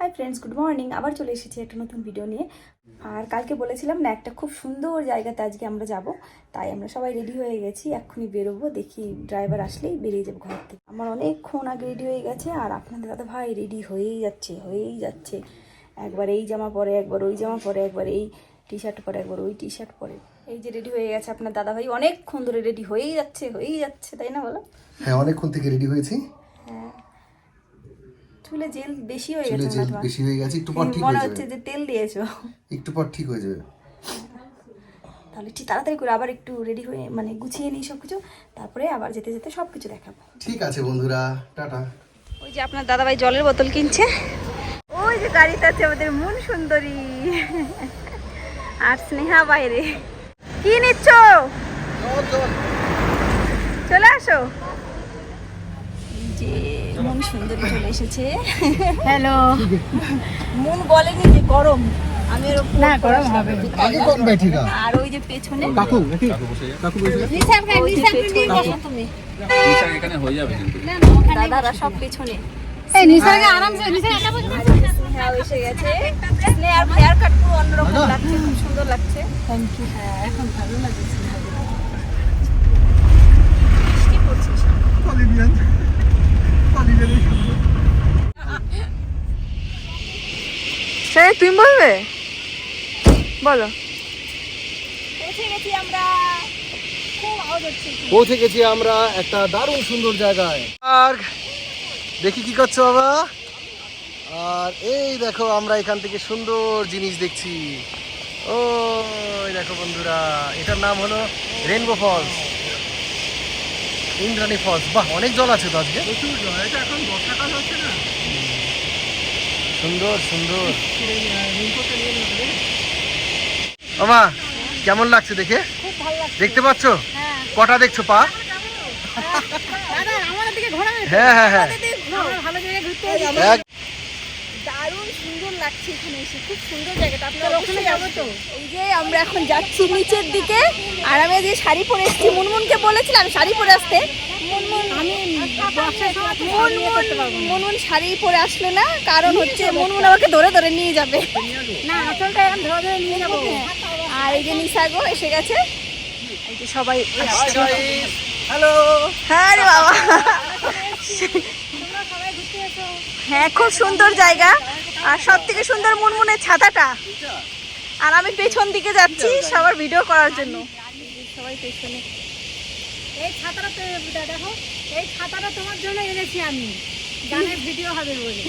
Hi friends good morning আবার চলে এসেছি একটা নতুন ভিডিও নিয়ে। আর কালকে বলেছিলাম না একটা খুব সুন্দর জায়গাতে আজকে আমরা যাব। তাই আমরা সবাই রেডি হয়ে গেছি এক্ষুনি বেরোবো দেখি ড্রাইভার আসলেই বেরিয়ে যাব ঘর থেকে। আমার অনেকক্ষণ আগে রেডি হয়ে গেছে আর আপনাদের দাদা ভাই রেডি হয়েই যাচ্ছে হয়েই যাচ্ছে। একবার এই জামা পরে একবার ওই জামা পরে একবার এই টি শার্ট পরে একবার ওই টি শার্ট পরে। এই যে রেডি হয়ে গেছে আপনার দাদা ভাই অনেকক্ষণ ধরে রেডি হয়েই যাচ্ছে হয়েই যাচ্ছে তাই না বলো? হ্যাঁ অনেকক্ষণ থেকে রেডি হয়েছি। হ্যাঁ। চুলে জেল বেশি হয়ে গেছে না বেশি হয়ে গেছে একটু পর ঠিক মনে হচ্ছে যে তেল দিয়েছ। একটু পর ঠিক হয়ে যাবে। তাহলে ঠিক তাড়াতাড়ি করে আবার একটু রেডি হয়ে মানে গুছিয়ে নিই সব কিছু তারপরে আবার যেতে যেতে সব কিছু দেখাবো। ঠিক আছে বন্ধুরা টাটা। ওই যে আপনার দাদাভাই জলের বোতল কিনছে। ওই যে গাড়িতে আছে আমাদের মন সুন্দরী। আর স্নেহা বাইরে। কি নিচ্ছ? চলে আসো। যে মন সুন্দরী চলে এসেছে। হ্যালো মন বলেনি যে গরম। আমি ওর না গরম হবে। আগে কোন ব্যাঠিকা আর ওই যে পেছনে কাকু কাকু তুমি নিশাক এখানে হয়ে যাবে কিন্তু। দাদারা সব পেছনে। এই নিসর্গে আরামসে নিসর্গে একা বসে বসে স্নেহাও এসে গেছে। স্নেহার হেয়ার কাট পুরো অন্যরকম লাগছে খুব সুন্দর লাগছে। থ্যাংক ইউ হ্যাঁ এখন ভালো লাগছে। বৃষ্টি পড়ছে সে তুমি বলবে? বলো। পৌঁছে গেছি আমরা একটা দারুণ সুন্দর জায়গায়। আর দেখি কি করছ বাবা? আর এই দেখো আমরা এখান থেকে সুন্দর জিনিস দেখছি। ও দেখো বন্ধুরা এটার নাম হলো রেনবো ফলস। ইন্দ্রাণী ফলস বাহ অনেক জল আছে তো আজকে। সুন্দর সুন্দর। বাবা কেমন লাগছে দেখে? দেখতে পাচ্ছ? কটা দেখছ পা? দাদা আমাদের দিকে ঘোরা হ্যাঁ হ্যাঁ হ্যাঁ আমরা ভালো জায়গায় ঘুরতে এসেছি এক দারুণ সুন্দর লাগছে এখানে এসে। খুব সুন্দর জায়গাটা। আপনারা ওখানে যাব তো? এই যে আমরা এখন যাচ্ছি নিচের দিকে। আর আমি যে শাড়ি পরে এসেছি। মুনমুনকে বলেছিলাম শাড়ি পরে আসতে। মুনমুন শাড়ি পরে আসলো না। কারণ হচ্ছে মুনমুন আমাকে ধরে ধরে নিয়ে যাবে। না আসলটা এখন ধরে ধরে নিয়ে যাব। আর এই যে নিশাগো এসে গেছে। এই যে সবাই হ্যালো হ্যাঁ রে বাবা তোমরা সবাই ঘুরতে এসো হ্যাঁ খুব সুন্দর জায়গা। আর সব থেকে সুন্দর মুনমুনের ছাতাটা। আর আমি পেছন দিকে যাচ্ছি সবার ভিডিও করার জন্য। সবাই পেছনে। এই ছাতাটা তো দেখো এই ছাতাটা তোমার জন্য এনেছি আমি। গানের ভিডিও হবে বলে।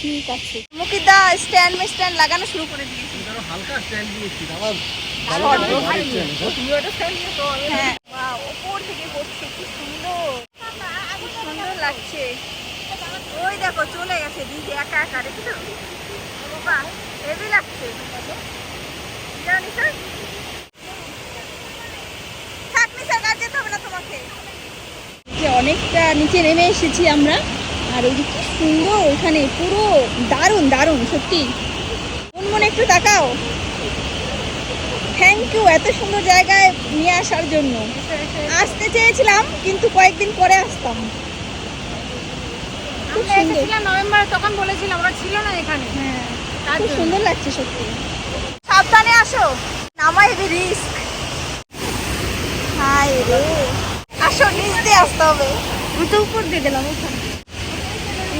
ঠিক আছে। মুকিদা স্ট্যান্ড স্ট্যান্ড লাগানো শুরু করে দিয়েছি। হালকা স্ট্যান্ড দিয়েছি আমার হ্যাঁ। ওপর থেকে পড়ছে কি সুন্দর। কি সুন্দর লাগছে। ওই দেখো চলে গেছে দিদি একা একা দেখছ বাহ হেভি লাগছে। জানি স্যার থাকনি স্যার আর যেতে হবে না তোমাকে। যে অনেকটা নিচে নেমে এসেছি আমরা আর ওই কি সুন্দর ওখানে পুরো দারুণ দারুণ সত্যি। মন মনে একটু তাকাও। থ্যাংক ইউ এত সুন্দর জায়গায় নিয়ে আসার জন্য। আসতে চেয়েছিলাম কিন্তু কয়েকদিন পরে আসতাম। খুব সুন্দর। এসেছিলাম তখন বলেছিলাম ওরা ছিল না এখানে। হ্যাঁ। খুব সুন্দর লাগছে সত্যি। সাবধানে আসো। হেভি রিস্ক হাই রে। আসো নিচ দিয়ে আসতে হবে। আমি তো উপর দিয়ে গেলাম ওখানে।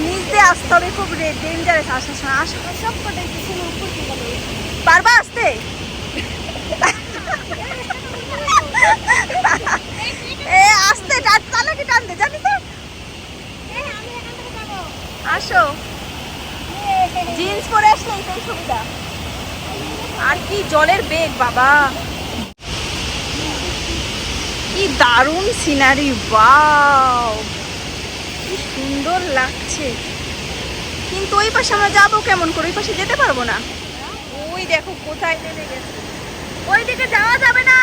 নিচ দিয়ে আসতে হবে খুব ডেঞ্জারাস আসার সময়। আসো। সব কটাই উপর দিয়ে পারবা আসতে এ আসতে টান তাহলে কি টানতে জানি তো আসো জিন্স পরে আসলে এইটাই সুবিধা আর কি জলের বাবা। কি দারুণ সিনারি ওয়াও কি সুন্দর লাগছে। কিন্তু ওই পাশে আমরা যাব কেমন করে? ওই পাশে যেতে পারব না? ওই দেখো, কোথায় নেমে গেছে। ওই দিকে যাওয়া যাবে না!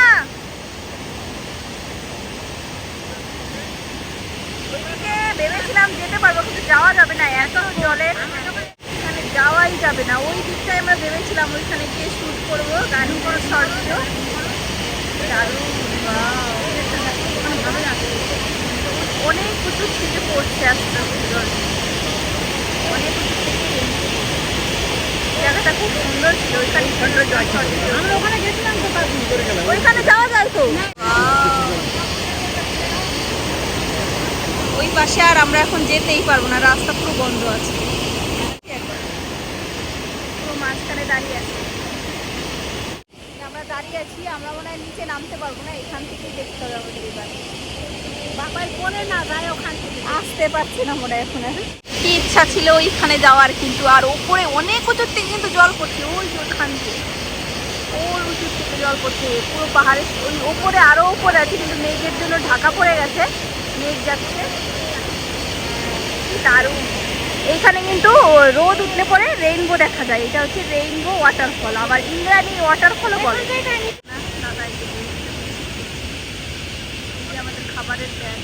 ভেবেছিলাম যেতে পারব, কিন্তু যাওয়া যাবে না। এত জলের যাওয়াই যাবে না। ওই আমরা ভেবেছিলাম ওইখানে গিয়ে শ্যুট করব গান করে শর্ট দারুণ অনেক উঁচু থেকে পড়ছে আস্তে অনেক থেকে জায়গাটা খুব সুন্দর ছিল ওইখানে সুন্দর জল আমরা ওখানে গেছিলাম তো ওইখানে যাওয়া যায় তো? ওই পাশে আর আমরা এখন যেতেই পারব না রাস্তা পুরো বন্ধ আছে পুরো মাঝখানে দাঁড়িয়ে আছে। আমরা দাঁড়িয়ে আছি আমরা মনে হয় নিচে নামতে পারব না এখান থেকেই দেখতে হবে আমাদের এবার। পরে না যায় ওখান থেকে। আসতে পারছে না মনে এখন আর। কি ইচ্ছা ছিল ওইখানে যাওয়ার কিন্তু আর ওপরে অনেক উঁচুর থেকে কিন্তু জল পড়ছে ওই যে থেকে ওই উঁচুর থেকে জল পড়ছে পুরো পাহাড়ের ওই ওপরে আরও উপরে আছে কিন্তু মেঘের জন্য ঢাকা পড়ে গেছে মেঘ যাচ্ছে। দারুণ। এইখানে কিন্তু রোদ উঠলে পরে রেইনবো দেখা যায়। এটা হচ্ছে রেইনবো ওয়াটারফল আবার ইন্দ্রাণী ওয়াটারফলও বলে। আমাদের খাবারের ব্যাগ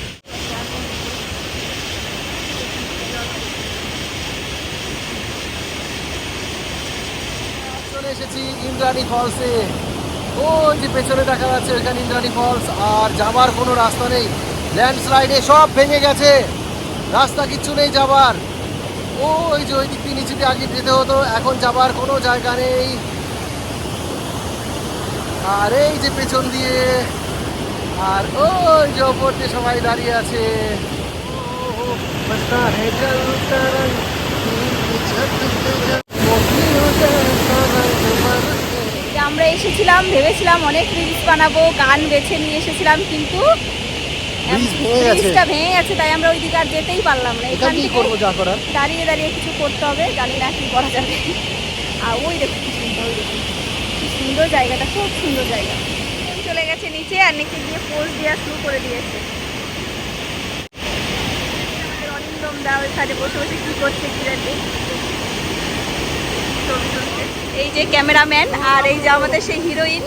চলে এসেছি ইন্দ্রাণী ফলসে ওই যে পেছনে দেখা যাচ্ছে ওইখানে ইন্দ্রাণী ফলস আর যাবার কোনো রাস্তা নেই। ল্যান্ডস্লাইডে সব ভেঙে গেছে। রাস্তা কিচ্ছু নেই যাবার। ওই যে ওই দিক দিয়ে নিচে দিয়ে আগে যেতে হতো, এখন যাবার কোনো জায়গা নেই আর এই যে পেছন দিয়ে, আর ওই যে ওপর দিয়ে সবাই দাঁড়িয়ে আছে আমরা এসেছিলাম, ভেবেছিলাম অনেক রিলস বানাবো, গান বেছে নিয়ে এসেছিলাম, কিন্তু। ব্রিজটা ভেঙে গেছে তাই আমরা ওইদিকে আর যেতেই পারলাম না। এখান থেকে করব যা করার। দাঁড়িয়ে দাঁড়িয়ে কিছু করতে হবে জানি না কি করা যাবে। আর ওই দেখো কি সুন্দর ওই জায়গাটা খুব সুন্দর জায়গা। চলে গেছে নিচে আর নিচে গিয়ে পোজ দেওয়া শুরু করে দিয়েছে। অরিন্দম দা ওইখানে বসে বসে কি করছে কি জানি। এই যে ক্যামেরাম্যান আর এই যে আমাদের সেই হিরোইন।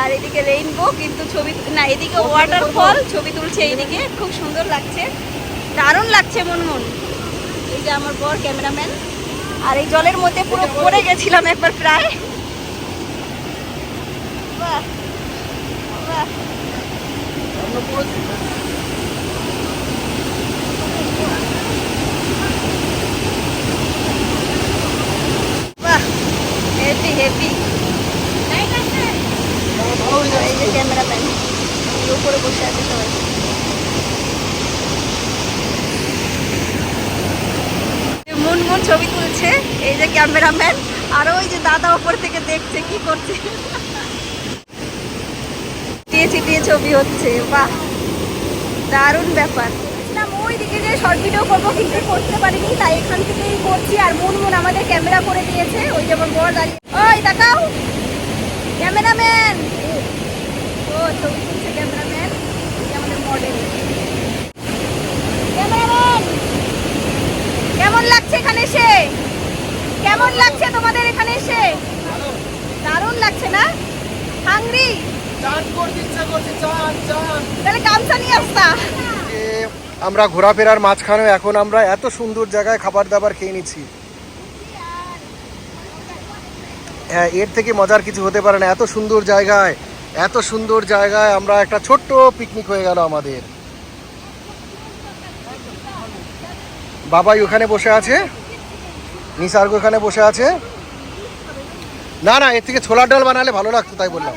আর এদিকে রেইনবো কিন্তু ছবি না এদিকে ওয়াটারফল ছবি তুলছে এইদিকে। খুব সুন্দর লাগছে। দারুণ লাগছে মন মন এই যে আমার বর ক্যামেরাম্যান আর এই জলের মধ্যে পুরো পড়ে গেছিলাম একবার প্রায়। বাহ, বাহ। বাহ হেভি হেভি যে ক্যামেরাম্যান উপরে বসে আছে সবাই। মুনমুন ছবি তুলছে, এই যে ক্যামেরাম্যান আর ওই যে দাদা উপর থেকে দেখছে কি করছে। ছবি হচ্ছে, বাহ। দারুণ ব্যাপার। ভেবেছিলাম ওই যে শর্ট ভিডিও করব করতে পারিনি, তাই এখান থেকেই করছি, আর মুনমুন আমাদের ক্যামেরা করে দিয়েছে, ওই যেমন বড় দাঁড়িয়ে ওই, তাকাও। ক্যামেরাম্যান ছবি তুলছে ক্যামেরাম্যান আমাদের মডেল ক্যামেরাম্যান কেমন লাগছে এখানে এসে? কেমন লাগছে তোমাদের এখানে এসে? দারুণ লাগছে না? হাংরি? তাহলে গামছা নিয়ে আসতা আমরা ঘোরাফেরার মাঝখানে এখন আমরা এত সুন্দর জায়গায় খাবার দাবার খেয়ে নিচ্ছি। হ্যাঁ এর থেকে মজার কিছু হতে পারে না এত সুন্দর জায়গায়। এত সুন্দর জায়গায় আমরা একটা ছোট্ট পিকনিক হয়ে গেল আমাদের। বাবাই ওখানে বসে আছে। নিসার্গ ওখানে বসে আছে। না না, এর থেকে ছোলার ডাল বানালে ভালো লাগতো, তাই বললাম।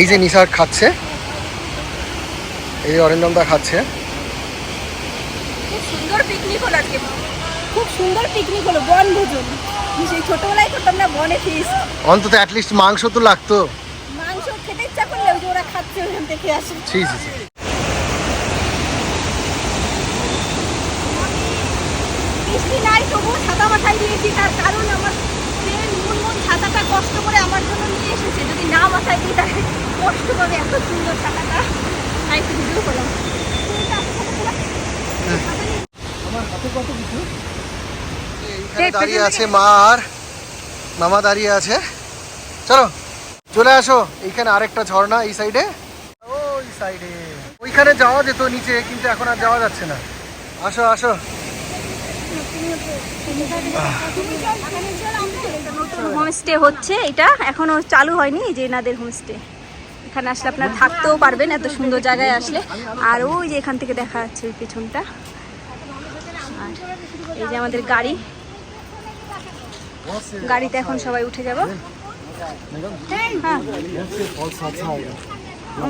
এই যে নিসার খাচ্ছে। এই অরিন্দমদা খাচ্ছে। খুব সুন্দর পিকনিক হলো আজকে। খুব সুন্দর পিকনিক হলো বনভোজন। সেই ছোটবেলায় করতাম না বনে ফিস অন্তত অ্যাটলিস্ট মাংস তো লাগতো। মাংস খেতে ইচ্ছা করলে ওই যে ওরা খাচ্ছে ওখান থেকে আসে। বৃষ্টি নাই তবুও মাথায় দিয়েছি তার কারণ আমার ট্রেন মন মন ছাতাটা কষ্ট করে আমার জন্য নিয়ে এসেছে। যদি না মাথায় দিই তাহলে কষ্ট পাবে এত সুন্দর ছাতাটা। তাই একটু ভিডিও করলাম। দাঁড়িয়ে আছে মা আর মামা দাঁড়িয়ে আছে। চলো চলে আসো। এইখানে আরেকটা ঝর্ণা এই সাইডে। ওই সাইডে। ওইখানে যাওয়া যেত নিচে কিন্তু এখন আর যাওয়া যাচ্ছে না। আসো আসো। হোমস্টে হচ্ছে এটা। এখনও চালু হয়নি এই যে এনাদের হোমস্টে এখানে আসলে আপনারা থাকতেও পারবেন এত সুন্দর জায়গায় আসলে আর ওই যে এখান থেকে দেখা যাচ্ছে ওই পেছনটা আর এই যে আমাদের গাড়ি গাড়িতে এখন সবাই উঠে যাব হ্যাঁ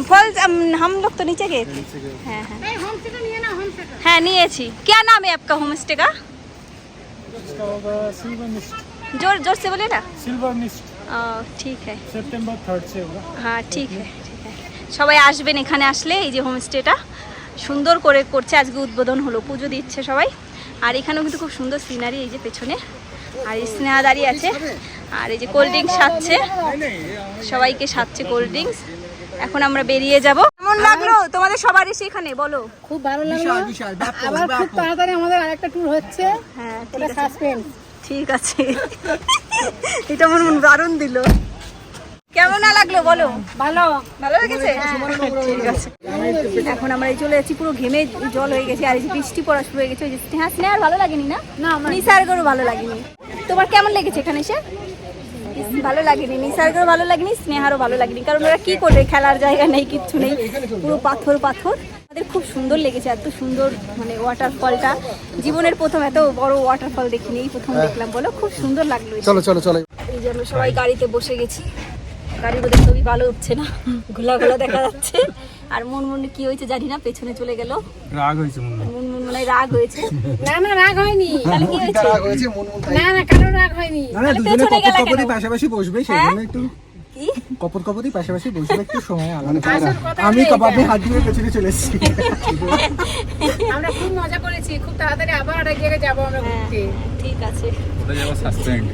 फल हम हम लोग तो नीचे गए थे हाँ हाँ এই হোমস্টেটা নিয়ে না হোমস্টেটা हाँ নিয়েছি क्या नाम है आपका होम स्टे का इसका होगा सिल्वर मिस्ट जोर जोर से बोले ना सिल्वर मिस्ट ও, ঠিক হ্যাঁ সেপ্টেম্বর সে হ্যাঁ ঠিক সবাই আসবেন এখানে আসলে এই যে হোমস্টেটা সুন্দর করে করছে আজকে উদ্বোধন হলো পুজো দিচ্ছে সবাই। আর এখানেও কিন্তু খুব সুন্দর সিনারি এই যে পেছনে। আর এই স্নেহা দাঁড়িয়ে আছে। আর এই যে কোল্ড ড্রিঙ্কস সাজছে সবাইকে সাজছে কোল্ড ড্রিঙ্কস এখন আমরা বেরিয়ে যাব। কেমন লাগল? তোমাদের সবার এসে এখানে বলো। খুব ভালো লাগল। আবার খুব তাড়াতাড়ি আমাদের আরেকটা ট্যুর হচ্ছে। হ্যাঁ সাসপেন্স ঠিক আছে। এটা মন মন দারুণ দিল। কেমন না লাগল বলো? ভালো। ভালো লেগেছে ঠিক আছে। এখন আমরা এই চলে যাচ্ছি পুরো ঘেমে জল হয়ে গেছে আর এই যে বৃষ্টি পড়া শুরু হয়ে গেছে ওই যে স্নেহা স্নেহার ভালো লাগেনি না? না, আমার- নিসার্গরও ভালো লাগেনি। তোমার কেমন লেগেছে এখানে এসে? ভালো লাগেনি। নিসার্গরও ভালো লাগেনি স্নেহারও ভালো লাগেনি। কারণ ওরা কি করবে? খেলার জায়গা নেই কিচ্ছু নেই। পুরো পাথর পাথর। আমাদের খুব সুন্দর লেগেছে এত সুন্দর মানে ওয়াটারফলটা জীবনের প্রথম এত বড় ওয়াটারফল দেখিনি এই প্রথম দেখলাম বলো খুব সুন্দর লাগল চলো চলো চলো। এই যে আমরা সবাই গাড়িতে বসে গেছি। মধ্যে ছবি ভালো উঠছে না ঘোলা ঘোলা দেখা যাচ্ছে। আর মুনমুন কি হয়েছে জানি না পেছনে চলে গেল। রাগ হয়েছে মনে হয়। মনে হয় রাগ হয়েছে। না না রাগ হয়নি। তাহলে কি হয়েছে? রাগ হয়েছে মন মন না না কারও রাগ হয়নি। না না দুজনে কপতি কেন? পাশাপাশি বসবে সেই হ্যাঁ? একটু কপত কপতি পাশাপাশি বসবে একটু সময় আলাদা আসল কথা আমি হলো কপাবে এটা। হাত দিয়ে পেছনে চলে এসেছি আমরা খুব মজা করেছি খুব তাড়াতাড়ি আবার একটা জায়গায় যাবো আমরা ঘুরতে ঠিক আছে ওটা যাবো সাসপেন্ড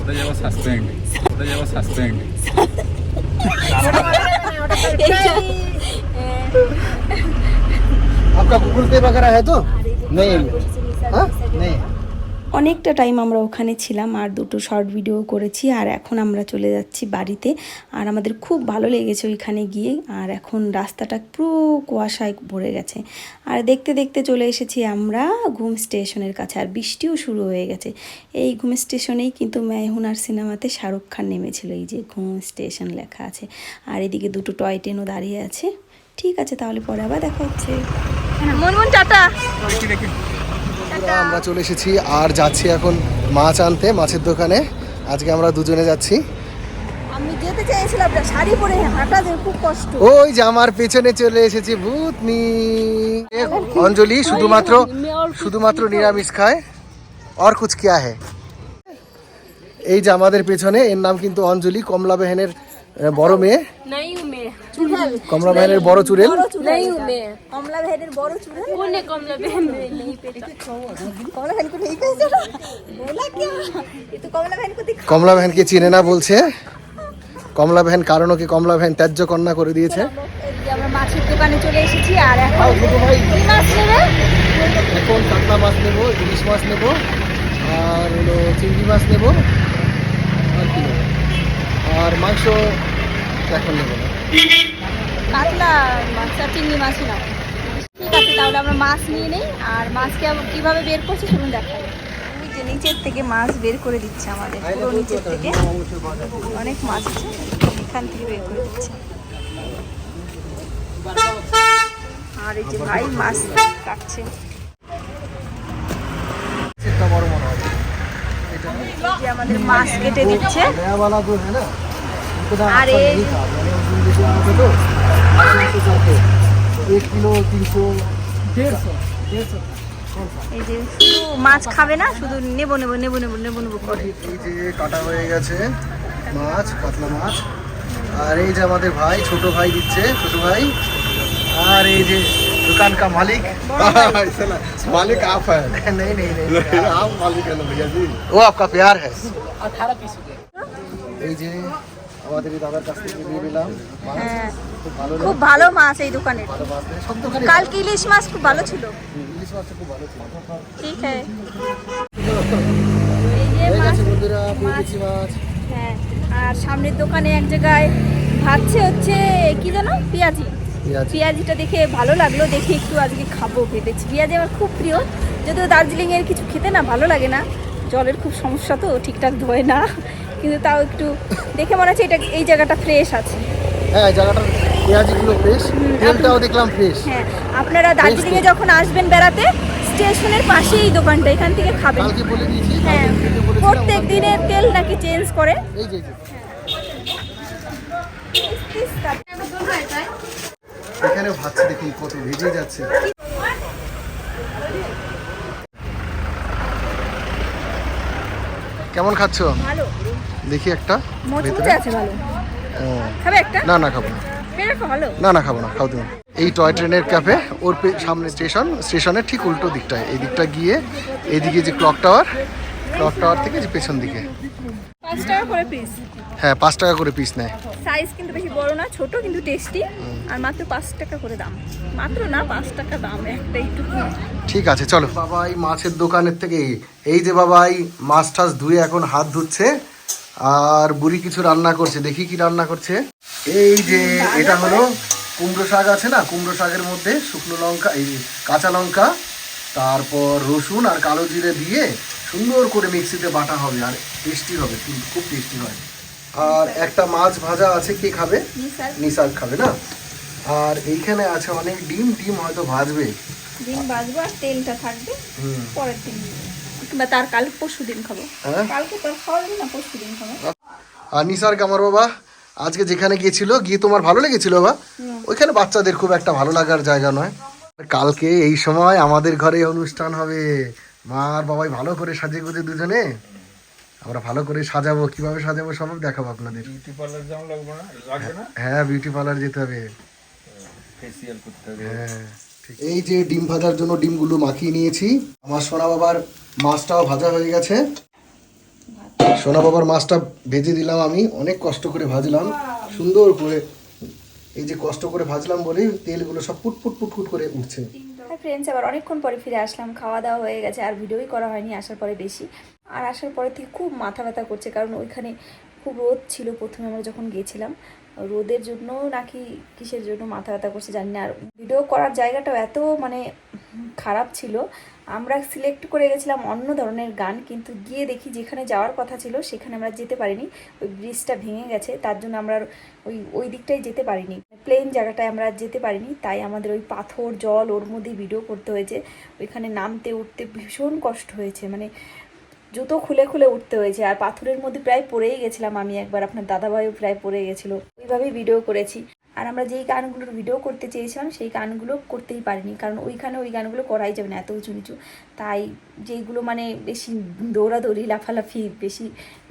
ওটা যাবো সাসপেন্ড ওটা যাবো সাসপেন্ড এই যে, आपका गूगल पे वगैरह है तो नहीं हाँ? नहीं অনেকটা টাইম আমরা ওখানে ছিলাম আর দুটো শর্ট ভিডিও করেছি আর এখন আমরা চলে যাচ্ছি বাড়িতে। আর আমাদের খুব ভালো লেগেছে ওইখানে গিয়ে আর এখন রাস্তাটা পুরো কুয়াশায় ভরে গেছে। আর দেখতে দেখতে চলে এসেছি আমরা ঘুম স্টেশনের কাছে আর বৃষ্টিও শুরু হয়ে গেছে। এই ঘুম স্টেশনেই কিন্তু মেহুনার সিনেমাতে শাহরুখ খান নেমেছিল এই যে ঘুম স্টেশন লেখা আছে। আর এদিকে দুটো টয় ট্রেনও দাঁড়িয়ে আছে। ঠিক আছে তাহলে পরে আবার দেখা হচ্ছে। মনমন টাটা। আমরা চলে এসেছি আর যাচ্ছি এখন মাছ আনতে মাছের দোকানে। আজকে আমরা দুজনে যাচ্ছি। আমি যেতে চাইছিলাম না শাড়ি পরে হাঁটা যে খুব কষ্ট। ওই যে আমার পেছনে চলে এসেছে ভূতনি। অঞ্জলি শুধুমাত্র শুধুমাত্র নিরামিষ খায়। আর কুছ কিয়া এই যে আমাদের পেছনে এর নাম কিন্তু অঞ্জলি কমলা বেহেনের বড় মেয়ে? কমলা ভাইয়ের বড় চুরেল কমলা ভাইয়ের চিনে না বলছে। কমলা ভ্যান কারণ ওকে কমলা ভ্যান ত্যাজ্য কন্যা করে দিয়েছে? মাছের দোকানে চলে এসেছি আর এখন মাছ এখন মাছ নেব ইলিশ মাছ নেব আর হলো চিংড়ি মাছ নেব আর কি আর মাংস এখন নেব না। কাতলা মাছ চিংড়ি মাছই নাও ঠিক আছে তাহলে আমরা মাছ নিয়ে নেই। আর মাছকে আবার বের করছি শুনুন দেখাই। যে নিচের থেকে মাছ বের করে দিচ্ছে আমাদের পুরো নিচের থেকে। অনেক মাছ আছে এখান থেকে বের করে দিচ্ছে। আর এই যে ভাই মাছ কাটছে। মনে আমাদের মাছ কেটে দিচ্ছে। नया वाला जो है ना उनको दाम अरे। अच्छा नहीं था मैंने उस दिन देखा उनको तो तीन सौ चलते एक किलो तीन सौ डेढ़ सौ डेढ़ सौ এই যে শুধু মাছ খাবে না শুধু নেবো নেবো নেবো নেবো নেবো নেবো করে এই যে কাটা হয়ে গেছে মাছ পাতলা মাছ আর এই যে আমাদের ভাই ছোট ভাই দিচ্ছে ছোট ভাই আর এই যে दुकान का मालिक মালিক আপ হ্যাঁ नहीं नहीं नहीं আপ মালিক है भैया जी वो आपका प्यार है এই যে আমাদের দাদার কাছ থেকে নিয়ে নিলাম। হ্যাঁ খুব ভালো খুব ভালো মাছ এই মাছ। সব দোকানে কালকে ইলিশ মাছ খুব ভালো ছিল। ইলিশ মাছটা খুব ভালো ছিল। ঠিক আছে। মাছ বন্ধুরা মাছ। হ্যাঁ আর সামনের দোকানে এক জায়গায় ভাবছে হচ্ছে কি জানো? পেঁয়াজি। পেঁয়াজ। পেঁয়াজিটা দেখে ভালো লাগল দেখে একটু আজকে খাব ভেবেছি। পেঁয়াজি আমার খুব প্রিয়। যদিও দার্জিলিংয়ের কিছু খেতে না ভালো লাগে না জলের খুব সমস্যা তো ঠিকঠাক ধোয় না। কিন্তু তাও একটু দেখে মনে হচ্ছে এটা এই জায়গাটা ফ্রেশ আছে। হ্যাঁ জায়গাটার পেঁয়াজিগুলো ফ্রেশ তেলটাও দেখলাম ফ্রেশ হ্যাঁ আপনারা দার্জিলিংয়ে যখন আসবেন বেড়াতে স্টেশনের পাশেই এই দোকানটা এখান থেকে খাবেন। কালকে বলে দিয়েছি হ্যাঁ প্রত্যেক দিনের তেল নাকি চেঞ্জ করে। এই যে। এখানে ভাবছি দেখি কত ভেজে যাচ্ছে। কেমন খাচ্ছ? ভালো। দেখি একটা মচমচে ভেতরে। আছে ভালো। ও, খাবে একটা? না না খাব না। না না খাব না খাও তুমি। এই টয় ট্রেনের ক্যাফে ওর পে- সামনে স্টেশন স্টেশনের ঠিক উল্টো দিকটায়। এই দিকটা গিয়ে এইদিকে যে ক্লক টাওয়ার ক্লক টাওয়ার থেকে যে পেছন দিকে। টাকা করে পিস হ্যাঁ পাঁচ টাকা করে পিস নেয়। সাইজ কিন্তু বেশি বড় না ছোট কিন্তু টেস্টি আর মাত্র পাঁচ টাকা করে দাম। মাত্র না পাঁচ টাকা দাম একটা একটু ঠিক আছে চলো। বাবা এই মাছের দোকানের থেকে এই যে বাবা এই মাছ টাছ ধুয়ে এখন হাত ধুচ্ছে। আর বুড়ি কিছু রান্না করছে দেখি কি রান্না করছে। এই যে এটা হলো কুমড়ো শাক আছে না কুমড়ো শাকের মধ্যে শুকনো লঙ্কা এই কাঁচা লঙ্কা তারপর রসুন আর কালো জিরে দিয়ে সুন্দর করে মিক্সিতে বাটা হবে আর টেস্টি হবে খুব টেস্টি হয়। আর একটা মাছ ভাজা আছে কে খাবে? নিসার। খাবে না? আর এইখানে আছে অনেক ডিম ডিম হয়তো ভাজবে। ডিম বাজবো আর তেলটা থাকবে পরের দিন। কিংবা তার কাল পরশু দিন খাব। হ্যাঁ? কালকে তো খাওয়া যাবে না পরশু দিন খাব। আর নিসার কামার বাবা আজকে যেখানে গিয়েছিল গিয়ে তোমার ভালো লেগেছিল বাবা? ওইখানে বাচ্চাদের খুব একটা ভালো লাগার জায়গা নয়। কালকে এই সময় আমাদের ঘরে অনুষ্ঠান হবে। মা আর বাবাই ভালো করে সাজে গুজে দুজনে। আমরা ভালো করে সাজাবো কীভাবে সাজাবো সব দেখাবো আপনাদের। বিউটি পার্লার যাওয়া লাগবে না হ্যাঁ বিউটি পার্লার যেতে হবে। ফেসিয়াল করতে হবে। হ্যাঁ। এই যে ডিম ভাজার জন্য ডিমগুলো মাখিয়ে নিয়েছি। আমার সোনা বাবার মাছটাও ভাজা হয়ে গেছে। সোনা বাবার মাছটা ভেজে দিলাম আমি। অনেক কষ্ট করে ভাজলাম। সুন্দর করে এই যে কষ্ট করে ভাজলাম বলেই তেলগুলো সব ফুট ফুট ফুট করে উঠছে। ফ্রেন্ডস আবার অনেকক্ষণ পরে ফিরে আসলাম। খাওয়া দাওয়া হয়ে গেছে, আর ভিডিওই করা হয়নি, আসার পরে বেশি। আর আসার পরে থেকে খুব মাথা ব্যথা করছে, কারণ ওইখানে খুব রোদ ছিল প্রথমে আমরা যখন গিয়েছিলাম রোদের জন্য নাকি কিসের জন্য মাথা ব্যথা করছে জানি না। আর ভিডিও করার জায়গাটাও এত মানে খারাপ ছিল। আমরা সিলেক্ট করে গেছিলাম অন্য ধরনের গান, কিন্তু গিয়ে দেখি যেখানে যাওয়ার কথা ছিল সেখানে আমরা যেতে পারিনি। ওই ব্রিজটা ভেঙে গেছে, তার জন্য আমরা ওই ওই দিকটাই যেতে পারিনি। প্লেন জায়গাটায় আমরা যেতে পারিনি, তাই আমাদের ওই পাথর, জল, ওর মধ্যেই ভিডিও করতে হয়েছে। ওইখানে নামতে, উঠতে ভীষণ কষ্ট হয়েছে। মানে জুতো খুলে খুলে উঠতে হয়েছে। আর পাথরের মধ্যে প্রায় পড়েই গেছিলাম আমি একবার। আপনার দাদাভাইও প্রায় পড়ে গেছিল। ওইভাবেই ভিডিও করেছি। আর আমরা যেই গানগুলোর ভিডিও করতে চেয়েছিলাম, সেই গানগুলো করতেই পারিনি। কারণ ওইখানে ওই গানগুলো করাই যাবে না, এত উঁচু নিচু। তাই যেইগুলো মানে বেশি দৌড়াদৌড়ি, লাফালাফি, বেশি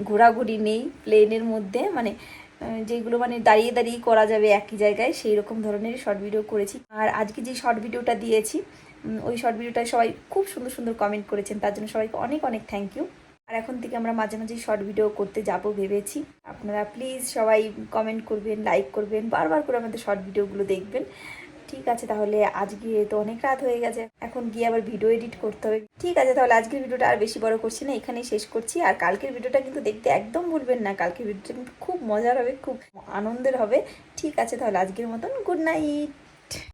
ঘোরাঘুরি নেই প্লেনের মধ্যে। মানে যেগুলো মানে দাঁড়িয়ে দাঁড়িয়ে করা যাবে একই জায়গায় সেই রকম ধরনের শর্ট ভিডিও করেছি। আর আজকে যে শর্ট ভিডিওটা দিয়েছি ওই শর্ট ভিডিওটায় সবাই খুব সুন্দর সুন্দর কমেন্ট করেছেন, তার জন্য সবাইকে অনেক অনেক থ্যাংক ইউ আর এখন থেকে আমরা মাঝে মাঝে শর্ট ভিডিও করতে যাব ভেবেছি। আপনারা প্লিজ সবাই কমেন্ট করবেন লাইক করবেন, বারবার করে আমাদের শর্ট ভিডিওগুলো দেখবেন। ঠিক আছে, তাহলে আজকে তো অনেক রাত হয়ে গেছে, এখন গিয়ে আবার ভিডিও এডিট করতে হবে। ঠিক আছে, তাহলে আজকের ভিডিওটা আর বেশি বড় করছি না, এখানেই শেষ করছি। আর কালকের ভিডিওটা কিন্তু দেখতে একদম ভুলবেন না, কালকের ভিডিওটা কিন্তু খুব মজার হবে, খুব আনন্দের হবে। ঠিক আছে, তাহলে আজকের মতন গুড নাইট